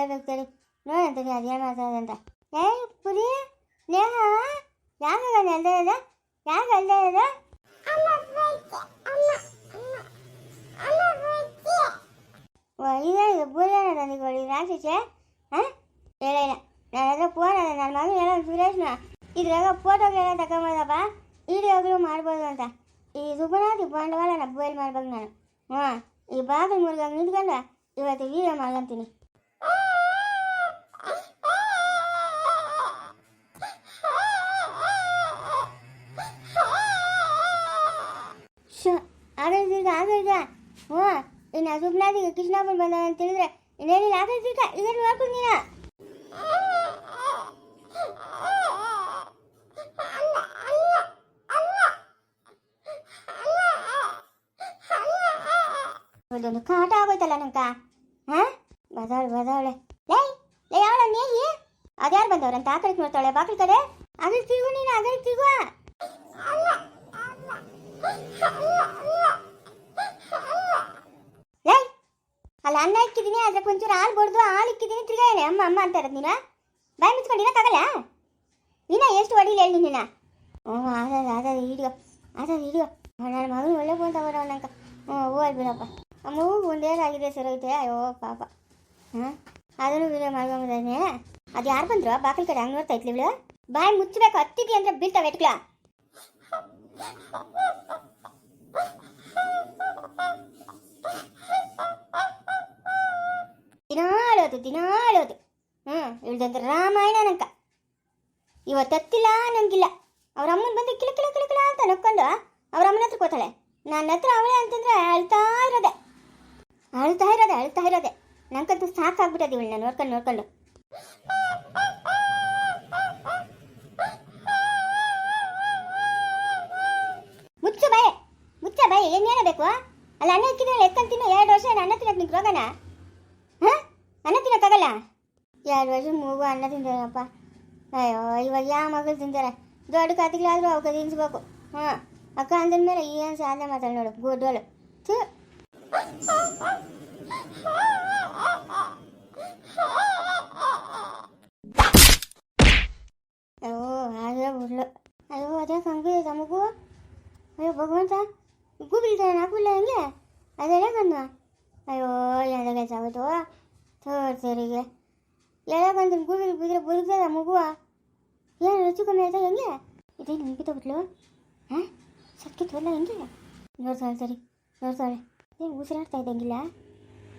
ಹೇಳ್ಬೇಕು ಸರಿ ನೋಡಂತೀನಿ ಅದೇನು ಮಾಡ್ತಾರಂತ ಏ ಪುರಿ ನೇಹ ಯಾಕಾಗ ಅಲ್ದೇ ಇದೆ ಯಾಕೆ ಅಲ್ದೇ ಇದೆ ಇದೇನಿದೆ ಬುರ್ಯಾನ ನನಗೆ ಹೊಡಿ ರಾಕ್ಷಸೆ ಹಾಂ ಹೇಳಿಲ್ಲ ನನ್ನ ಹತ್ರ ಫೋನ್ ಅದ ನನ್ನ ಮಗನ ಹೇಳೋ ಸುರೇಶ್ನ ಇದ್ರಾಗ ಫೋಟೋಗಳೆಲ್ಲ ತಗೊಂಬೋದಪ್ಪ ವಿಡಿಯೋಗಳು ಮಾಡ್ಬೋದು ಅಂತ. ಈ ಸುಬನಾಥಿ ಬಂಡವಾಳನ ಬೋಯ್ಲ್ ಮಾಡ್ಬೇಕು ನಾನು. ಹಾಂ ಈ ಬಾಗಿಲು ಮುರ್ಗಂಗೆ ನಿಂತ್ಕೊಂಡು ಇವತ್ತು ವಿಡಿಯೋ ಮಾಡ್ಕೊಂತೀನಿ. ಇನ್ನು ಸುಮ್ಮನಾದೀಗ ಕೃಷ್ಣಪ್ಪನ ಬಂದ ಅಂತ ಹೇಳಿದ್ರೆ ಇನ್ನೇನಿಲ್ಲ ಆಗಲ್ತೀಗ ಇದನ್ನು ನೋಡ್ಕೊಂಡು ನೀನು ಅದೊಂದು ಕಾಟ ಆಗೋಯ್ತಲ್ಲ ನಂಕ ಹಾ? ಬದಾಳೆ ಬದಾಳೆ. ಲೇ ಲೇ ಅವಳ ನೇಯಿ ಅದ್ಯಾರು ಬಂದವ್ರಂತ? ಆ ನೋಡ್ತಾಳೆ ಬಾಕಲ್ ಕಡೆ? ಅಗಲ್ ತಿರುಗು ನೀನು ಅಗಲ್ ತಿರುಗು ಲೇ ಅಲ್ಲ ಅನ್ನ ಇಕ್ಕಿದ್ದೀನಿ ಅದ್ರ ಒಂಚೂರು ಹಾಲು ಬಡ್ದು ಹಾಲು ಇಕ್ಕಿದ್ದೀನಿ, ತಿರ್ಗಾ ಹೇಳಿ ಅಮ್ಮ ಅಮ್ಮ ಅಂತ ಇರೋದು ನೀನು? ಬಾಯಿ ಮುಚ್ಕೊಂಡಿರಕ್ಕಾಗಲ್ಲ ನೀನ ಎಷ್ಟು ಹೊಡಿಲಿ ಹೇಳಿ ನೀನ ಹ್ಞೂ ಆದದ ಅದಾದ ಹಿಡಿಯೋ ಅದಾದ ಹಿಡಿಯೋ ನನ್ನ ಮಗನ ಒಳ್ಳೆ ಫೋನ್ ತಗೋರ ನಂಗೆ ಹ್ಞೂ ಹೋಗಿ ಬಿಡಪ್ಪ. ಅಮ್ಮ ಒಂದೇ ಆಗಿದೆ, ಸರ್ ಸರೋಯ್ತೆ ಅಯ್ಯೋ, ಪಾಪ. ಹಾಂ? ಅದನ್ನು ವಿಡಿಯೋ ಮಾಡ್ಕೊಂಬಿದ್ದಾನೆ ಅದು ಯಾರು ಬಂದ್ರು? ಬಾಕಲ್ ಕಡೆ ಹಂಗೆ ನೋಡ್ತಾ ಇತ್ತು ಬಾಯಿ ಮುಚ್ಚಬೇಕು ಹತ್ತಿದಿ ಅಂದ್ರೆ ಬೀಳ್ತಾವೆ ಎಟ್ಲ ದಿನಾಳೋದು ದಿನಾಳೋದು ಹ್ಞೂ ಇಳ್ದಂತ ರಾಮಾಯಣ ನಂಕ. ಇವತ್ತು ಹತ್ತಿಲ್ಲ ನಂಗಿಲ್ಲ ಅವ್ರ ಅಮ್ಮನ ಬಂದು ಕಿಲ ಕಿಲ ಕಿಲ ಕಿಲ ಅಂತ ನಕ್ಕೊಂಡು ಅವ್ರ ಅಮ್ಮನ ಹತ್ರ ಕೂತಾಳೆ. ನನ್ನ ಹತ್ರ ಅವಳೆ ಅಂತಂದ್ರೆ ಅಳ್ತಾ ಇರೋದೆ. ಅಳ್ತಾ ಇರೋದೆ ಅಳ್ತಾ ಇರೋದೆ. ನಂಗಂತೂ ಸಾಕಾಗ್ಬಿಟ್ಟದ ಇವಳನ್ನ ನೋಡ್ಕೊಂಡು ನೋಡ್ಕೊಂಡು. ಮುಚ್ಚು ಬಾಯ್, ಮುಚ್ಚ ಬಾಯ್ ಏನೇನ ಬೇಕು ಅಲ್ಲ ಅನ್ನ ಇಕ್ಕಿದ್ರೆ ಎತ್ತಂತಿನ ಎರಡು ವರ್ಷ ಅನ್ನ ತಿನ್ನಕ್ಕೆ ನಿಂಗೆ ರೋಗನ? ಅನ್ನ ತಿನ್ನೋಕ್ಕಾಗಲ್ಲ ಎರಡು ವರ್ಷ ಮೂಗು ಅನ್ನ ತಿಂತಾರಪ್ಪ ಅಯ್ಯೋ, ಇವಾಗ ಯಾವ ಮಗಳು ತಿಂತಾರೆ ದೊಡ್ಡ ಕತಿಗಳಾದ್ರೂ ಅವಕ್ಕೆ ತಿನ್ಸ್ಬೇಕು. ಹಾಂ, ಅಕ್ಕ ಅಂದ್ಮೇಲೆ ಏನು ಸಾಧನೆ ಮಾತಾಡಿ ನೋಡು, ಗುಡ್ಡೋಳು. ಥೂ. ಅಯ್ಯೋ ಅದೇ ಬಿಡ್ಲು ಅಯ್ಯೋ, ಅದೇ ಹಂಗೆ ನಮಗೂ ಅಯ್ಯೋ, ಭಗವಂತ. ಉಗ್ಗು ಬೀಳ್ತಾನೆ ನಾಲ್ಕು ಹೆಂಗೆ? ಅದೆಲ್ಲ ಕಣ್ಣು ಅಯ್ಯೋ ಏನಾಗ ಸಾಗುತ್ತೋ ತೋರ್ಸರಿಗೆ ಬಂದು ಗೂಬಿಲ್ ಬಿದ್ರೆ ಬದುಕ್ತದ ಮಗುವ? ಏನು ರುಚಿ ಕಮ್ಮಿ ಆಯ್ತಾ ಹೆಂಗೆ? ಇದೇನು ನಿಮಗೆ ಬಿಟ್ಲು ಹಾಂ ಸಕ್ಕಿತ್ವಲ್ಲ ಹೆಂಗೆ? ನೋಡ್ತಾಳೆ ಸರಿ. ನೋಡ್ತಾಳೆ ಏನು ಉಸಿರಾಡ್ತಾ ಇದ್ದಂಗಿಲ್ಲ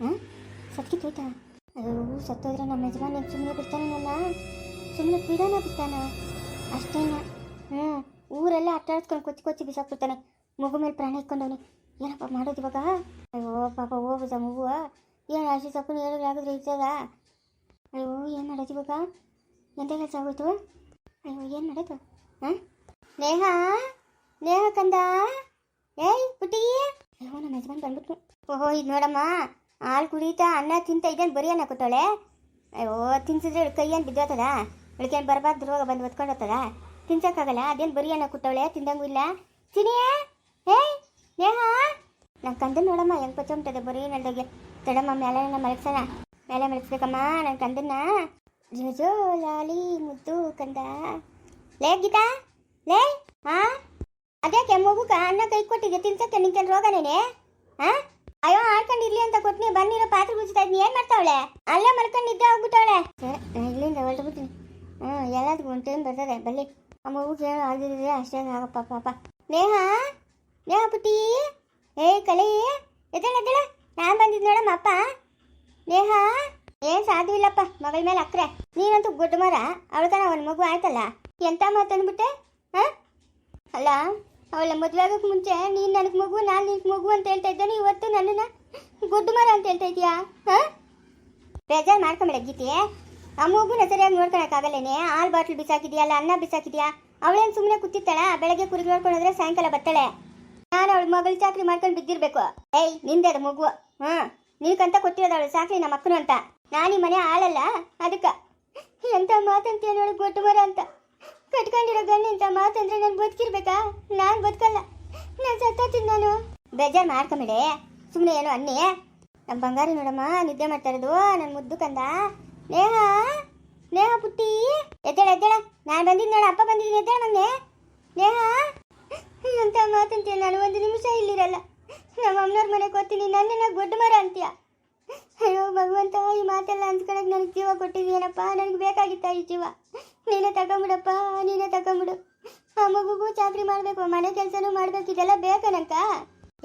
ಹಾಂ ಸತ್ಕೆ ತೋಯ್ತಾ? ಅದು ಸತ್ತೋದ್ರೆ ನಮ್ಮ ಯಜಮಾನ ಸುಮ್ಮನೆ ಬಿಡ್ತಾನಲ್ಲ ಸುಮ್ಮನೆ ಬಿಡೋಣ ಬಿಡ್ತಾನ? ಅಷ್ಟೇನ? ಹ್ಞೂ ಊರೆಲ್ಲ ಅಟ್ಟಾಡ್ಸ್ಕೊಂಡು ಕೊಚ್ಚಿ ಕೊಚ್ಚಿ ಬಿಸಾಕ್ಬಿಡ್ತಾನೆ. ಮಗು ಮೇಲೆ ಪ್ರಾಣ ಇಟ್ಕೊಂಡವನಿ. ಏನಪ್ಪ ಮಾಡೋದು ಇವಾಗ? ಅಯ್ಯೋ, ಪಾಪ ಹೋಗುದ ಮಗು ಏನು ರಾಶಿ ಸೊಪ್ಪು ಹೇಳಿದ್ರೆ ಹಾಕಿದ್ರೆ ಇರ್ತದ ಅಯ್ಯೋ, ಏನು ಮಾಡೋದು ಇವಾಗ? ಎಂತ ಕೆಲಸ ಆಗೋಯ್ತು? ಅಯ್ಯೋ, ಏನು ಮಾಡೋದು ಹಾಂ? ನೇಹ? ನೇಹ ಕಂದ? ಏಯ್ ಪುಟಿ ಅಯ್ಯೋ ನಮ್ಮ ಯಜಮಾನ್ ಬಂದ್ಬಿಟ್ರು ಓಹೋ, ಇದು ನೋಡಮ್ಮ, ಹಾಲು ಕುಡಿತಾ ಅನ್ನ ತಿಂತ ಇದೇನು ಬರೀ ಅನ್ನ ಕೊಟ್ಟವಳೆ? ಅಯ್ಯೋ, ತಿನ್ಸಿದ್ರೆ ಕೈ ಏನು ಬಿದ್ದೋತದ ಇಳ್ಕೇನು ಬರಬಾರ್ದು? ರೋಗ ಬಂದು ಒತ್ಕೊಂಡು ಹೋಗ್ತದ ತಿನ್ಸಕ್ಕಾಗಲ್ಲ? ಅದೇನು ಬರೀ ಅನ್ನ ಕೊಟ್ಟವಳೆ? ತಿಂದಂಗೂ ಇಲ್ಲ? ಚಿನಿಯೇ? ಏಯ್, ನೇಹ? ನಾನು ಕಂದ ನೋಡಮ್ಮ, ಹೆಂಗೆ ಪಚ್ಚೊಂಟದೆ ಬರೀ ನಲ್ದಾಗೆ ತಡಮ್ಮ ಮೇಲೆ ಮಲಗ್ಸೋಣ ಮೇಲೆ ಮಲಗಿಸ್ಬೇಕಮ್ಮ ನನ್ನ ಕಂದನ್ನ. ಜೋ ಲಾಲಿ ಮುದ್ದು ಕಂದ. ಲೇ, ಗೀತಾ, ಲೇ ಹಾ ಅದೇ ಮಗುಕ ಅನ್ನ ಕೈ ಕೊಟ್ಟಿಗೆ ತಿನ್ಸಕ್ಕೆ ನಿಂಗೆ ರೋಗನೇನೆ ಹಾ ಅಯ್ಯೋ ಆಡ್ಕೊಂಡಿರ್ಲಿ ಅಂತ ಕೊಟ್ನಿ ಬನ್ನಿರೋ ಪಾತ್ರೆ ಮುಚ್ತಾ ಇದ್ನಿ, ಏನು ಮಾಡ್ತಾವಳೆ? ಅಲ್ಲೇ ಮಲ್ಕೊಂಡು ನಿದ್ದೆ ಹೋಗ್ಬಿಟ್ಟವಳೆ. ಇಲ್ಲಿಂದ ಹೊರಟು ಹ್ಞೂ ಎಲ್ಲದಕ್ಕೂ ಒಂದು ಟೈಮ್ ಬರ್ತದೆ ಬಲ್ಲಿ ಆ ಮಗುಗೆ ಏನು ಅಷ್ಟೇ ಆಗಪ್ಪ, ಪಾಪ. ನೇಹ ನೇಹ ಪುಟ್ಟಿ. ಏ ಕಲೆ. ಎದ್ದೇಳ ಎದ್ದೇಳ. ನಾನು ಬಂದಿದ್ದು ನೋಡಮ್ಮ ಅಪ್ಪ. ನೇಹ, ಏನ್ ಸಾಧ್ಯವಿಲ್ಲಪ್ಪ ಮಗಳ ಮೇಲೆ ಅಕ್ರೆ. ನೀನಂತೂ ಗುಡ್ಡ ಮರ ಅವಳಕನ ಒಂದು ಮಗು ಆಯ್ತಲ್ಲ? ಎಂತ ಮಾತಂದ್ಬಿಟ್ಟೆ ಹಾಂ? ಅಲ್ಲ, ಅವಳ ಮದುವೆ ಆಗೋಕೆ ಮುಂಚೆ ನೀನು ನನಗೆ ಮಗು, ನಾನು ನಿನ್ ಮಗು ಅಂತ ಹೇಳ್ತಾ ಇದ್ದಾನೆ ಇವತ್ತು ನನ್ನನ್ನು ಗುಡ್ಡು ಮರ ಅಂತ ಹೇಳ್ತಾ ಇದೀಯಾ? ಹಾಂ? ಬೇಜಾರು ಮಾಡ್ಕೊಂಬೇಡ ಗೀತಿ. ಆ ಮಗುನ ಸರಿಯಾಗಿ ನೋಡ್ಕೊಳಕ್ಕಾಗಲ್ಲೇನೆ? ಹಾಲು ಬಾಟ್ಲು ಬಿಸಾಕಿದ್ಯಲ್ಲ ಅನ್ನ ಬಿಸಾಕಿದ್ಯಾ? ಅವಳೇನು ಸುಮ್ಮನೆ ಕೂತಿರ್ತಾಳ? ಬೆಳಗ್ಗೆ ಕುರಿಗೆ ನೋಡ್ಕೊಂಡ್ರೆ ಸಾಯಂಕಾಲ ಬರ್ತಾಳೆ. ನಾನು ಅವಳ ಮಗಳ ಚಾಕ್ರಿ ಮಾಡ್ಕೊಂಡು ಬಿದ್ದಿರ್ಬೇಕು. ಏಯ್, ನಿಂದೆ ಅದು ಮಗು. ಹಾ ನೀಕಂತ ಕೊಟ್ಟಿರೋದು ಅವಳು ಸಾಕ್ರಿ ನಮ್ಮ ಅಕ್ಕನು ಅಂತ. ನಾನು ಈ ಮನೆ ಆಳಲ್ಲ, ಅದಕ್ಕ. ಎಂತ ಮಾತಂತೆ ನೋಡು ಗೊಟ್ಟು ಮರ ಅಂತ. ಕಟ್ಕೊಂಡಿರೋ ಗಂಡ ಇಂಥ ಮಾತಂದ್ರೆ ನಾನು ಬದುಕಿರ್ಬೇಕಾ? ನಾನು ಬದುಕಲ್ಲ. ನಾನು ಸತ್ತೋತೀನಿ ನಾನು. ಬೇಜಾರು ಮಾಡ್ಕೊಂಬಿಡೆ. ಸುಮ್ಮನೆ ಏನು ಅನ್ನಿ? ನಮ್ಮ ಬಂಗಾರಿ ನೋಡಮ್ಮ, ನಿದ್ದೆ ಮಾಡ್ತಾ ಇರೋದು ನನ್ನ ಮುದ್ದು ಕಂದ. ನೇಹ ನೇಹ ಪುಟ್ಟಿ. ಎದ್ದೇಳ ಎದ್ದೇಳ. ನಾನು ಬಂದಿದ್ದು ನೋಡ, ಅಪ್ಪ ಬಂದಿದ್ದೀನಿ ಎದ್ದೇಳ ಮೊನ್ನೆ ನೇಹ. ಅಂತ ಮಾತಂತೀಯ ನಾನು ಒಂದು ನಿಮಿಷ ಇಲ್ಲಿರಲ್ಲ. ನಮ್ಮ ಅಮ್ಮನವ್ರ ಮನೆಗೆ ಹೋಗ್ತೀನಿ ನನ್ನ ಗೊಡ್ಡ ಮರ ಅಂತೀಯ. ಅಯ್ಯೋ, ಭಗವಂತ, ಈ ಮಾತೆಲ್ಲ ಅನ್ಸ್ಕೊಳಕ್ ನನಗೆ ಜೀವ ಕೊಟ್ಟಿದ್ದೀನಪ್ಪ ನನಗೆ ಬೇಕಾಗಿತ್ತ ಈ ಜೀವ? ನೀನೇ ತಗೊಂಬಿಡಪ್ಪ, ನೀನೇ ತಗೊಂಬಿಡು. ಆ ಮಗುಗೂ ಚಾಕ್ರಿ ಮಾಡಬೇಕು, ಮನೆ ಕೆಲಸನೂ ಮಾಡಬೇಕು, ಇದೆಲ್ಲ ಬೇಕನಕ್ಕ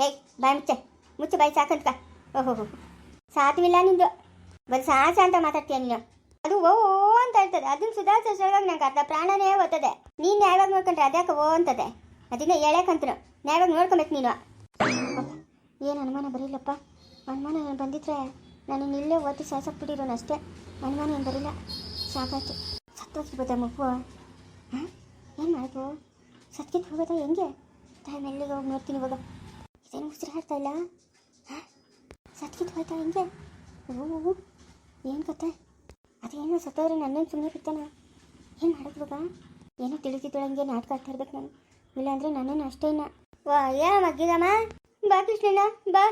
ಏಯ್, ಬಾಯ್ ಮುಚ್ಚೆ ಮುಚ್ಚೆ ಬಾಯ್ ಸಾಕಂತ ಓಹೋ ಸಾತ್ವಿಲ್ಲ ನಿಂದು. ಬಂದು ಸಾಸ ಅಂತ ಮಾತಾಡ್ತೀಯ ನೀನು. ಅದು ಓ ಅಂತ ಇರ್ತದೆ ಅದನ್ನ ಸುಧಾರಿಸೋದ್ರೊಳಗೆ ನಂಗೆ ಅರ್ಧ ಪ್ರಾಣನೇ ಓದ್ತದೆ. ನೀನು ಯಾವಾಗ ನೋಡ್ಕೊಂಡ್ರೆ ಅದ್ಯಾಕೆ ಓ ಅಂತದೆ? ಅದನ್ನ ಹೇಳಕ್ಕಂತನು ನ್ಯಾಯವಾಗಿ ನೋಡ್ಕೊಬೇಕು ನೀನು. ಏನು ಅನುಮಾನ ಬರೀಲಪ್ಪ? ಅನುಮಾನ ಏನು ಬಂದಿದ್ರೆ ನಾನು ಇಲ್ಲೇ ಓದಿ ಸಾಯಿಸಕ್ಬಿಟ್ಟಿರೋನು ಅಷ್ಟೇ. ಅನುಮಾನ ಏನು ಬರಿಲ್ಲ. ಸಾಕಾಯ್ತು. ಸತ್ತೋಗ್ಬಿಡ್ಬೋದ ಮಗು. ಹಾಂ? ಏನು ಮಾಡೋದು? ಸತ್ಕಿತ್ ಹೋಗೋದ ಹೆಂಗೆ? ತಾಯಿ ಮೆಲ್ಲಿಗೆ ಹೋಗಿ ನೋಡ್ತೀನಿ ಇವಾಗ. ಇದೇನು ಉಸಿರಾಡ್ತಾ ಇಲ್ಲ? ಹಾಂ? ಸತ್ಕಿತ್ ಹೋಯ್ತಾ ಹೆಂಗೆ? ಓ ಏನು ಕತೆ? ಅದೇನೋ ಸತ್ತೋದ್ರೆ ನನ್ನೇನು ಸುಮ್ಮನೆ ಬಿಡ್ತಾನ? ಏನು ಮಾಡೋದು ಏನೋ ತಿಳಿತಿದ್ದೊಳಗೆ ನಾಟಕ ಆಡ್ತಾ ಇರ್ಬೇಕು ನಾನು. ಇಲ್ಲಾಂದ್ರೆ ನನ್ನನ್ನು ಅಷ್ಟೇ ಇನ್ನ ವಾ ಏನೋ ಮಗ್ಗಿದಮ್ಮ ಬಾ ಕೃಷ್ಣ ಬಾ.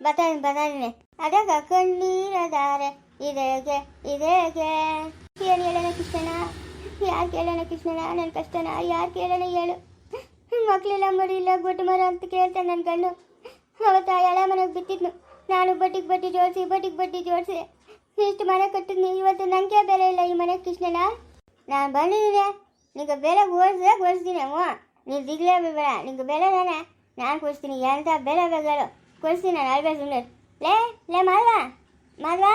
ಬತಾ ಬತಾನೆ ಅದಾಗ ಕಣ್ಣೀರದಾರೆ. ಇದೇಗೆ ಇದೇಗೆ. ಏನು ಹೇಳೋಣ ಕೃಷ್ಣನ ಯಾರು ಕೇಳೋಣ ಕೃಷ್ಣನ ನನ್ನ ಕಷ್ಟನ ಯಾರು ಕೇಳೋಣ ಹೇಳು. ಮಕ್ಕಳೆಲ್ಲ ಮರಿ ಇಲ್ಲ ಗೊಟ್ಟು ಮರ ಅಂತ ಕೇಳ್ತಾನೆ ನನ್ನ ಕಣ್ಣು. ಅವತ್ತು ಎಳೆ ಮನೆಗೆ ಬಿಟ್ಟಿದ್ನು. ನಾನು ಬಟ್ಟಿಗೆ ಬಟ್ಟಿ ಜೋಡಿಸಿ, ಬಟ್ಟಿಗೆ ಬಟ್ಟಿ ಜೋಡಿಸಿ. ಇಷ್ಟು ಮನೆ ಕಟ್ಟಿದ್ನಿ, ಇವತ್ತು ನನಗೆ ಬೆಲೆ ಇಲ್ಲ ಈ ಮನೆ ಕೃಷ್ಣನ ನಾನು ಬಂದಿದ್ದೀನಿ. ನೀವು ಬೆಲೆ ಓಡಿಸಿದಾಗ ಓಡಿಸ್ತೀನಿ ಹ್ಞೂ ನೀನು ದಿಗ್ಲೇ ಬೇಡ, ನಿಂಗೆ ಬೆಲೆ ತಾನೆ? ನಾನು ಕೊಡಿಸ್ತೀನಿ ಎಂಥ ಬೆಲೆ ಬೇಕಾದ್ರು ಕೊಡಿಸ್ತೀನಿ ನಾನು ಅಲ್ವೇ ಸುಮ್ಮನೆ ಲೇ ಲೇ ಮಾಲ್ವಾ ಮಾಲ್ವಾ?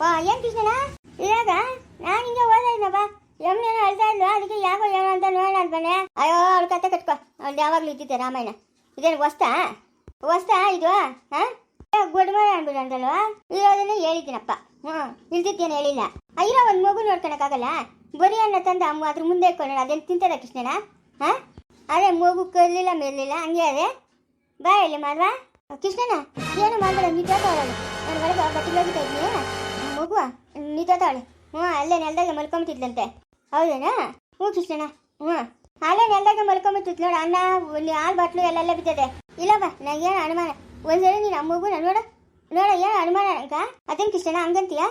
ಓ, ಏನು ಕೃಷ್ಣನ ಇವಾಗ ನಾನು ಹಿಂಗೆ ಓದ್ತಾ ಇದ್ನಪ್ಪ. ಯಮ್ನೇನೋ ಅಳ್ತಾ ಇದ್ಲು, ಅದಕ್ಕೆ ಯಾಕೋ ಏನೋ ಅಂತ ನೋಡೋಣ ಅಂತ ಅಯ್ಯೋ, ಅವ್ಳ ಕತೆ ಕಟ್ಕೊ. ಅವ್ಳು ಯಾವಾಗಲೂ ಇದ್ದಿದ್ದೆ ರಾಮಾಯಣ. ಇದೇನು ಹೊಸ್ತಾ? ಹೊಸ್ತಾ ಇದು, ಹಾಂ? ಗೊಡ್ಮರ ಅನ್ಬಿಡು ಅಂತಲ್ವಾ? ಇರೋದನ್ನ ಹೇಳಿದ್ದೀನಪ್ಪ. ಹ್ಞೂ ಇಲ್ದಿದ್ದೇನು ಹೇಳಿಲ್ಲ. ಅಯ್ಯೋ ಒಂದು ಮಗು ನೋಡ್ಕೊಳಕ್ಕಾಗಲ್ಲ? ಬರಿ ಅನ್ನ ತಂದ ಅಮ್ಮ ಅದ್ರ ಮುಂದೆ ಇಟ್ಕೊಳ್ಳೋಣ ಅದೇನು ತಿಂತದ ಕೃಷ್ಣನ ಹಾಂ? ಅದೇ ಮಗು ಕಲ್ಲಿಲ್ಲ ಮೇಲಿಲ್ಲ, ಹಂಗೆ ಅದೇ ಬಾ ಇಲ್ಲಿ ಮಾಲ್ವಾ. ಕೃಷ್ಣನ, ಏನು ಮಾಡಬೇಡ ನಿಂತೋತಾವಳು ನಾನು ಒಳಗೆ ಬಟ್ಟಿಗೆ ಹೋಗಿದ್ದ ಇದ್ದೀನಿ ಮಗುವ? ನಿಂತೋತಾವಳೆ ಹ್ಞೂ, ಅಲ್ಲೇ ನೆಲದಾಗ ಮಲ್ಕೊಂಬಿಟ್ಟಿದ್ಲಂತೆ. ಹೌದೇನಾ? ಹ್ಞೂ, ಕೃಷ್ಣನ. ಹ್ಞೂ. ಅಲ್ಲೇ ನೆಲದಾಗ ಮಲ್ಕೊಂಬಿಟ್ಟಿತ್ತು ನೋಡು, ಅನ್ನ ಒಂದು ಹಾಲು, ಬಾಟ್ಲು ಎಲ್ಲೆಲ್ಲ ಬಿದ್ದದೆ. ಇಲ್ಲಪ್ಪ ನನಗೇನು ಅನುಮಾನ? ಒಂದ್ಸರಿ ನೀನು ಆ ಮಗುನ ನೋಡು. ನೋಡ, ಏನು ಅನುಮಾನ ಅಂತ ಅದೇನು ಕೃಷ್ಣನ, ಹಂಗಂತೀಯ?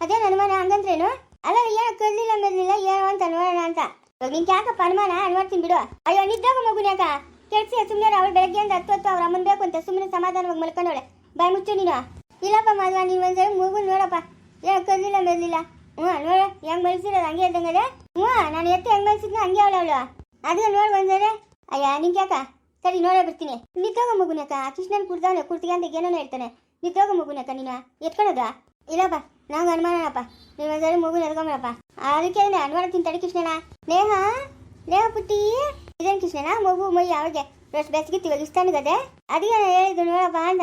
ಅದೇನು ಅನುಮಾನ, ಹಂಗಂದ್ರೇನು? ಅಲ್ಲ, ಏನೋ ಕಲ್ಲಿಲ್ಲ ಮೆಲ್ಲಿಲ್ಲ ಏನೋ ಅಂತ ನೋಡೋಣ ಅಂತ. ನಿಂಗೆ ಯಾಕಪ್ಪ ಅನುಮಾನ? ನೋಡ್ತೀನಿ ಬಿಡು. ಅಯ್ಯೋ ನಿದ್ದಾಗ ಮಗುನ್ಯಾಕ ಕೆಡ್ಸಿ ಸುಮ್ಮನೆ ಅವಳು ಬೆಳಗ್ಗೆ ಅಂತ ಹತ್ತು ಹೊತ್ತು ಅವ್ರ ಅಮ್ಮನ್ ಬೇಕು ಅಂತ ಸುಮ್ಮನೆ ಸಮಾಧಾನವಾಗಿ ಮಲ್ಕೊಂಡವಳೆ. ಬಾಯ್ ಮುಚ್ಚು ನೀನು. ಇಲ್ಲಪ್ಪ ಮದುವೆ ನೀನು ಒಂದ್ಸರಿ ಮಗು ನೋಡಪ್ಪ. ಏನು ಕಲ್ಲಿಲ್ಲ ಮೆಲ್ಲಿಲ್ಲ ಹ್ಞೂ, ನೋಡ, ಹೆಂಗ್ ಬೆಳೆಸಿರೋದು ಹಂಗೆ ಇದ್ದಂಗದೆ? ಹ್ಞೂ, ನಾನು ಎತ್ತು ಹೆಂಗ್ ಬೆಳೆಸಿದ್ನ ಹಂಗೆ ಅವಳು ಅವಳು. ಅದೇ ನೋಡಿ ಒಂದ್ಸರಿ ಅಯ್ಯ, ನಿಂಗೆ ಯಾಕ? ಸರಿ, ನೋಡೇ ಬಿಡ್ತೀನಿ ನಿಂತೋಗ ಮಗುನಕ ಕೃಷ್ಣನ್ ಕುಡ್ದವನೆ ಕುಡ್ತಿಗೆ ಅಂತ ಏನೋ ಹೇಳ್ತಾನೆ. ನಿತ್ತೋಗ ಮಗುನಕ ನೀನು. ಎತ್ಕೊಳ್ಳೋದ ಇಲ್ಲಪ್ಪ, ನಂಗೆ ಅನುಮಾನಪ್ಪ ನೀವು ಒಂದ್ಸರಿ ಮಗುನ ಎತ್ಕೊಂಬರಪ್ಪ ಅದಕ್ಕೆ ಅನುಮಾನ ತಡಿ ಕೃಷ್ಣನ. ನೇಹ ನೇಹ ಪುಟ್ಟಿ, ಇದೇನು ಕೃಷ್ಣನ? ಮಗು, ಮೈ ಯಾವಾಗ ಎಷ್ಟು ಬೆಚ್ಚಗಿತ್ತು ಇವಾಗ ಅದಕ್ಕೆ ನಾನು ನೋಡಪ್ಪ ಅಂದ.